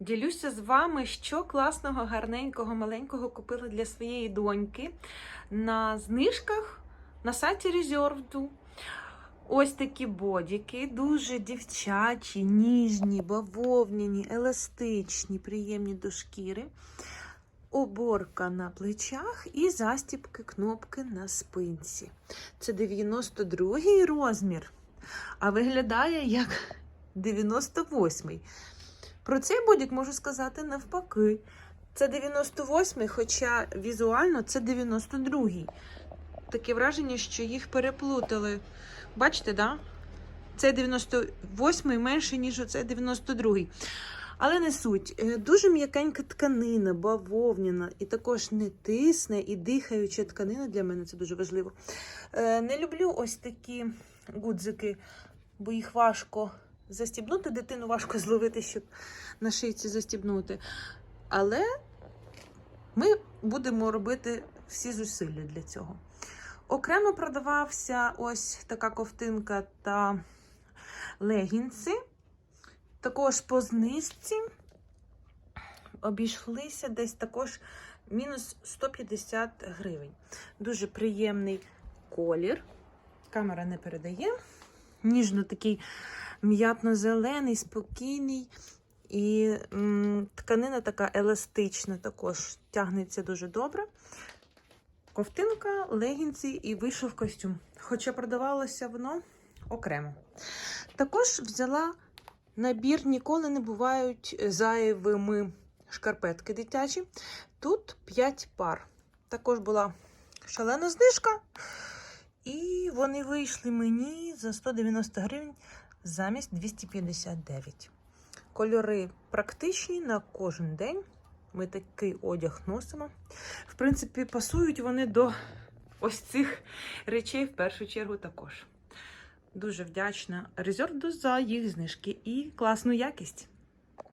Ділюся з вами, що класного, гарненького, маленького купила для своєї доньки на знижках на сайті Резервду. Ось такі бодіки, дуже дівчачі, ніжні, бавовняні, еластичні, приємні до шкіри. Оборка на плечах і застібки кнопки на спинці. Це 92-й розмір, а виглядає як 98-й. Про цей бодік можу сказати навпаки. Це 98-й, хоча візуально це 92-й. Таке враження, що їх переплутали. Бачите, да? Це 98-й менше, ніж оце 92-й. Але не суть. Е, Дуже м'якенька тканина, бавовняна, і також не тисне і дихаюча тканина для мене це дуже важливо. Е, Не люблю ось такі гудзики, бо їх важко застібнути. Дитину важко зловити, щоб на шийці застібнути. Але ми будемо робити всі зусилля для цього. Окремо продавався ось така ковтинка та легінси. Також по знижці обійшлися десь також мінус 150 гривень. Дуже приємний колір. Камера не передає. Ніжно такий м'ятно-зелений, спокійний. І м, тканина така еластична, також тягнеться дуже добре. Ковтинка, легінці і вийшов костюм. Хоча продавалося воно окремо. Також взяла набір, ніколи не бувають зайвими шкарпетки дитячі. Тут 5 пар. Також була шалена знижка. І вони вийшли мені за 190 гривень замість 259. Кольори практичні на кожен день. Ми такий одяг носимо. В принципі, пасують вони до ось цих речей в першу чергу також. Дуже вдячна Резервду за їх знижки і класну якість.